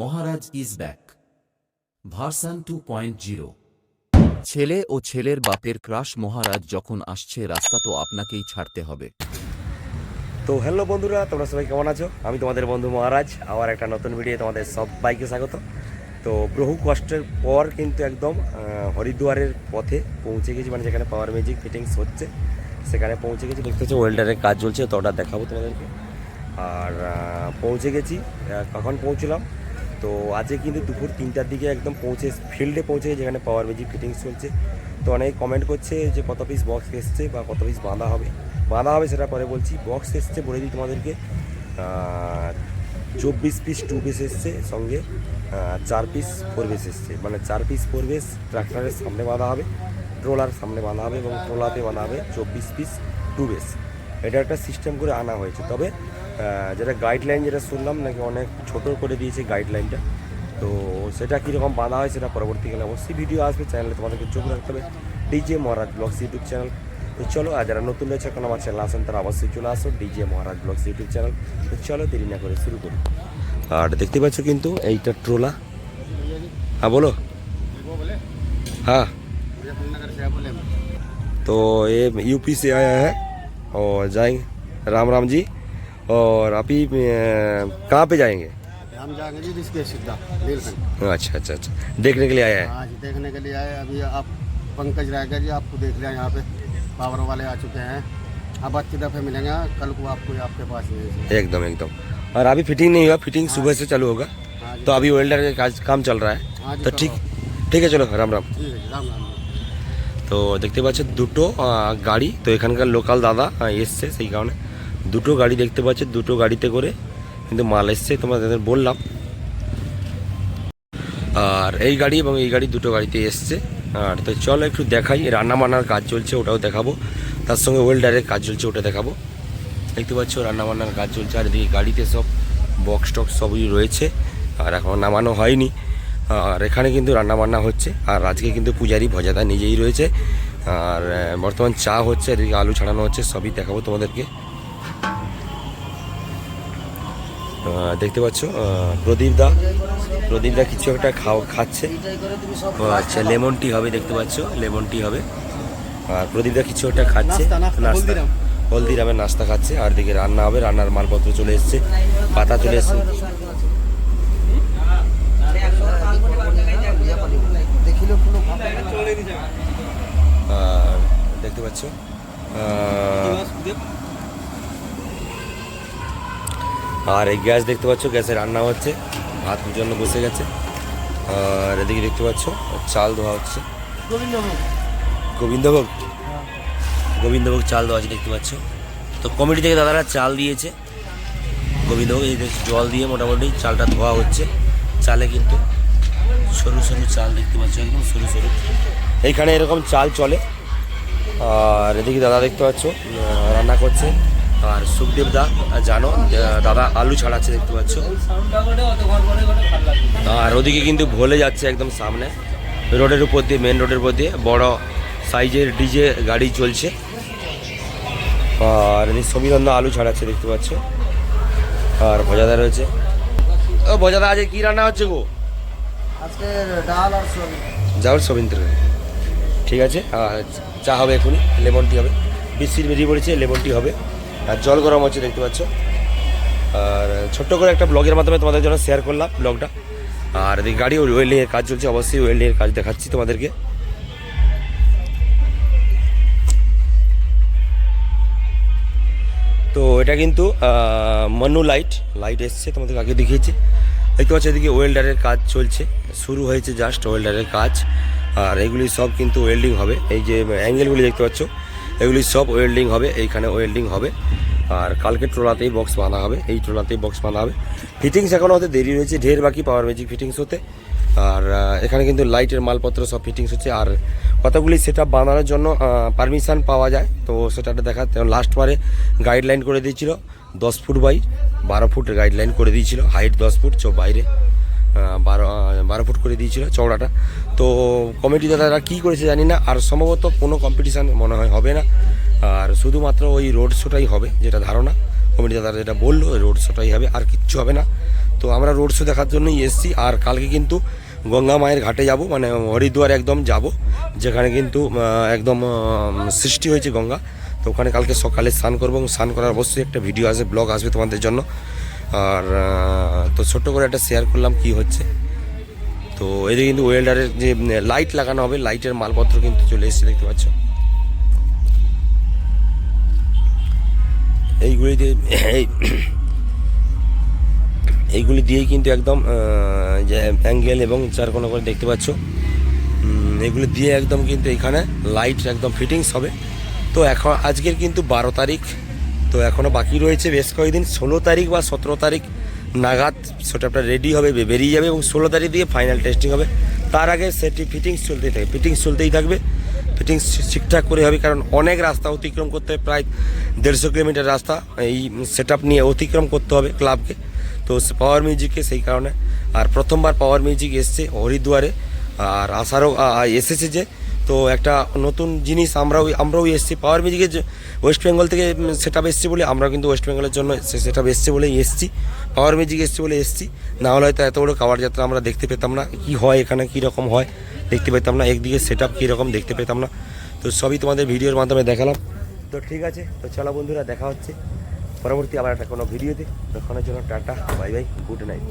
Maharaj is back. Version two point zero. ছেলে ও ছেলের বাপের ক্রাশ মহারাজ যখন আসছে রাস্তা তো আপনাকেই ছাড়তে হবে। তো হ্যালো বন্ধুরা তোমরা সবাই কেমন আছো? আমি তোমাদের বন্ধু মহারাজ। আবার একটা নতুন ভিডিও তোমাদের সব বাইকে স্বাগত। তো বহু কষ্টের পর কিন্তু একদম আহ, হরিদ্বারের পথে পৌঁছে গেছি মানে যেখানে পাওয়ার ম্যাজিক ফিটিংস হচ্ছে সেখানে পৌঁছে গেছি। দেখতে হচ্ছে ওয়েল্ডারের কাজ চলছে তো ওটা দেখাবো তোমাদেরকে। আর পৌঁছে গেছি কখন পৌঁছলাম? তো আজকে কিন্তু দুপুর তিনটার দিকে একদম পৌঁছে ফিল্ডে পৌঁছে যেখানে পাওয়ার ম্যাজিক ফিটিংস চলছে। তো অনেক কমেন্ট করছে যে কত পিস বক্স এসছে বা কত পিস বাঁধা হবে। বাঁধা হবে সেটা পরে বলছি বক্স এসছে বলে দিই তোমাদেরকে। চব্বিশ পিস টু পিস এসছে সঙ্গে চার পিস ফোর পিস এসছে। মানে চার পিস ফোর পিস ট্রাক্টরের সামনে বাঁধা হবে, ট্রোলার সামনে বাঁধা হবে এবং ট্রোলাতে বাঁধা হবে চব্বিশ পিস টু পিস এটা একটা সিস্টেম করে আনা হয়েছে তবে আহ, যেটা গাইডলাইন যেটা শুনলাম নাকি অনেক ছোট করে দিয়েছে গাইডলাইনটা তো সেটা কীরকম বাঁধা হয় সেটা পরবর্তীকালে অবশ্যই ভিডিও আসবে চ্যানেলে তোমাদেরকে চোখ রাখতে হবে DJ Maharaj blogs YouTube channel তো চলো আর যারা নতুন রয়েছে এখন আমার চ্যানেল আসেন তারা অবশ্যই চলে আসো DJ Maharaj blogs YouTube channel তো চলো দেরি না করে শুরু করি আর দেখতে পাচ্ছ কিন্তু এইটা ট্রোলা হ্যাঁ বলো हाँ तो ये यूपी से आया है और जाएँगे। राम राम जी। और आप ही कहाँ पे जाएँगे? हम जाएँगे जी ऋषिकेश सीधा अच्छा अच्छा अच्छा। देखने के लिए आया है? हाँ जी देखने के लिए आए अभी आप पंकज रायकर जी आपको देख लिया यहाँ पे। पावर वाले आ चुके हैं। अब अच्छी दफ़े मिलेंगे। कल को आपको आपके पास एकदम एकदम। और अभी फिटिंग नहीं हुआ। फिटिंग हाँ सुबह से चालू होगा। हाँ तो अभी वेल्डर का काम चल रहा है। तो ठीक ठीक है चलो राम राम। राम राम। তো দেখতে পাচ্ছ দুটো গাড়ি। তো এখানকার লোকাল দাদা এসছে সেই কারণে। দুটো গাড়ি দেখতে পাচ্ছ, দুটো গাড়িতে করে কিন্তু মাল এসছে, তোমাদের বললাম। আর এই গাড়ি এবং এই গাড়ি দুটো গাড়িতে এসছে। আর তো চলো একটু দেখাই রান্না বান্নার কাজ চলছে, ওটাও দেখাবো। তার সঙ্গে ওয়েল্ডারের কাজ চলছে, ওটা দেখাবো। দেখতে পাচ্ছ রান্না বান্নার কাজ চলছে, আর এদিকে গাড়িতে সব বক্স টক্স সবই রয়েছে। আর এখন নামানো হয়নি। আর এখানে কিন্তু রান্না বান্না হচ্ছে আর আজকে কিন্তু পূজারি ভজাদা নিজেই রয়েছে। আর বর্তমান চা হচ্ছে এদিকে আলু ছাড়ানো হচ্ছে সবই দেখাবো তোমাদেরকে। দেখতে পাচ্ছ আহ, প্রদীপ দা প্রদীপ দা কিছু একটা খাও খাচ্ছে। ও আচ্ছা লেমন টি হবে দেখতে পাচ্ছ লেমন টি হবে। আর প্রদীপ দা কিছু একটা খাচ্ছে নাস্তা, নাস্তা, নাস্তা। হলদিরাম। হলদিরামের নাস্তা খাচ্ছে আর দিকে রান্না হবে রান্নার মালপত্র চলে এসছে পাতা চলে এসছে। আর দেখতে পাচ্ছ। আর এই গ্যাস দেখতে পাচ্ছ গ্যাসে রান্না হচ্ছে ভাত জন্য বসে গেছে। আর এদিকে দেখতে পাচ্ছ চাল ধোয়া হচ্ছে। গোবিন্দভোগ। গোবিন্দভোগ? চাল দেওয়া আছে দেখতে পাচ্ছ। তো কমিটি থেকে দাদারা চাল দিয়েছে। গোবিন্দভোগ এই জল দিয়ে মোটামুটি চালটা ধোয়া হচ্ছে। চালে কিন্তু সরু সরু চাল দেখতে পাচ্ছ, একদম সরু সরু। এইখানে এরকম চাল চলে। আর এদিকে দাদা দেখতে পাচ্ছ রান্না করছে। আর সুখদেব দা জানো দাদা আলু ছাড়াচ্ছে দেখতে পাচ্ছ। আর ওদিকে কিন্তু ভোলে যাচ্ছে একদম সামনে। রোডের উপর দিয়ে মেন রোডের উপর দিয়ে বড় সাইজের ডিজে গাড়ি চলছে। আর এদিকে সমীরন্দ আলু ছাড়াচ্ছে দেখতে পাচ্ছ। আর ভজাদা রয়েছে। ও ভজাদা, আজকে কি রান্না হচ্ছে গো? আজকে ডাল আর সোয়াবিন ঠিক আছে? আর চা হবে এখনই, লেমন টি হবে। বৃষ্টির বেরিয়ে পড়েছে, লেমন টি হবে। আর জল গরম হচ্ছে, দেখতে পাচ্ছ। আর ছোট্ট করে একটা ব্লগের মাধ্যমে তোমাদের জন্য শেয়ার করলাম ব্লগটা। আর এদিকে গাড়ি ওয়েল্ডিংয়ের কাজ চলছে, অবশ্যই ওয়েল্ডিংয়ের কাজ দেখাচ্ছি তোমাদেরকে। তো এটা কিন্তু মনু লাইট লাইট এসছে তোমাদের আগে দেখিয়েছি। দেখতে পাচ্ছ এদিকে ওয়েল্ডারের কাজ চলছে। শুরু হয়েছে জাস্ট ওয়েল্ডারের কাজ। আর এগুলি সব কিন্তু ওয়েল্ডিং হবে। এই যে অ্যাঙ্গেলগুলি দেখতে পাচ্ছ, এগুলি সব ওয়েল্ডিং হবে। এইখানে ওয়েল্ডিং হবে। আর কালকে ট্রোলাতেই বক্স বাঁধা হবে। এই ট্রোলাতেই বক্স বাঁধা হবে। ফিটিংস এখনও হতে দেরি রয়েছে। ঢের বাকি পাওয়ার ম্যাজিক ফিটিংস হতে। আর এখানে কিন্তু লাইটের মালপত্র সব ফিটিংস হচ্ছে। আর কতগুলি সেটা বানানোর জন্য পারমিশন পাওয়া যায়। তো সেটা দেখা লাস্ট বারে গাইডলাইন করে দিয়েছিল। দশ ফুট বাই বারো ফুট গাইডলাইন করে দিয়েছিল। হাইট দশ ফুট, চো বাইরে বারো বারো ফুট করে দিয়েছিল চওড়াটা। তো কমিটি দাদারা কী করেছে জানি না, আর সম্ভবত কোনো কম্পিটিশান মনে হয় হবে না। আর শুধুমাত্র ওই রোড শোটাই হবে যেটা ধারণা। কমিটি দাদারা যেটা বলল, ওই রোড শোটাই হবে, আর কিচ্ছু হবে না। তো আমরা রোড শো দেখার জন্যই এসেছি, আর কালকে কিন্তু গঙ্গা মায়ের ঘাটে যাব মানে হরিদ্বার একদম যাব, যেখানে কিন্তু একদম সৃষ্টি হয়েছে গঙ্গা। তো ওখানে কালকে সকালে স্নান করব এবং স্নান করার অবশ্যই একটা ভিডিও আসবে ব্লগ আসবে তোমাদের জন্য। আর তো ছোট্ট করে একটা শেয়ার করলাম কি হচ্ছে। তো এদিকে কিন্তু ওয়েল্ডারের যে লাইট লাগানো হবে লাইটের মালপত্র কিন্তু চলে এসেছে, দেখতে পাচ্ছ। এইগুলি দিয়ে, এই, এইগুলি দিয়েই কিন্তু একদম যে অ্যাঙ্গেল এবং চার কোনো করে দেখতে পাচ্ছ। এগুলি দিয়ে একদম কিন্তু এখানে লাইট একদম ফিটিংস হবে। তো এখন আজকের কিন্তু বারো তারিখ, তো এখনও বাকি রয়েছে বেশ কয়েকদিন। ষোলো তারিখ বা সতেরো তারিখ নাগাদ সেটআপটা রেডি হবে বেরিয়ে যাবে এবং ষোলো তারিখ দিয়ে ফাইনাল টেস্টিং হবে। তার আগে সেটি ফিটিংস চলতেই থাকবে ফিটিংস চলতেই থাকবে। ফিটিংস ঠিকঠাক করে হবে কারণ অনেক রাস্তা অতিক্রম করতে হয়, প্রায় দেড়শো কিলোমিটার রাস্তা, এই সেট নিয়ে অতিক্রম করতে হবে ক্লাবকে তো পাওয়ার মিউজিকে সেই কারণে। আর প্রথমবার পাওয়ার মিউজিক এসছে হরিদ্বারে, আর আসারও এসেছে যে তো একটা নতুন জিনিস আমরাও আমরাও এসেছি। পাওয়ার মিউজিকের ওয়েস্ট বেঙ্গল থেকে সেট আপ এসছে বলে আমরা কিন্তু ওয়েস্ট বেঙ্গলের জন্য সেট আপ এসছে বলেই এসছি। পাওয়ার মিউজিক এসছে বলে এসছি। না হলে হয়তো এত বড় কাবার যাত্রা আমরা দেখতে পেতাম না। কি হয় এখানে, কী রকম হয় দেখতে পেতাম না। একদিকে সেট আপ কীরকম দেখতে পেতাম না। তো সবই তোমাদের ভিডিওর মাধ্যমে দেখালাম। তো ঠিক আছে, তো চলো বন্ধুরা, দেখা হচ্ছে। পরবর্তী আবার একটা কোনো ভিডিওতে। তখনের জন্য tata bye bye good night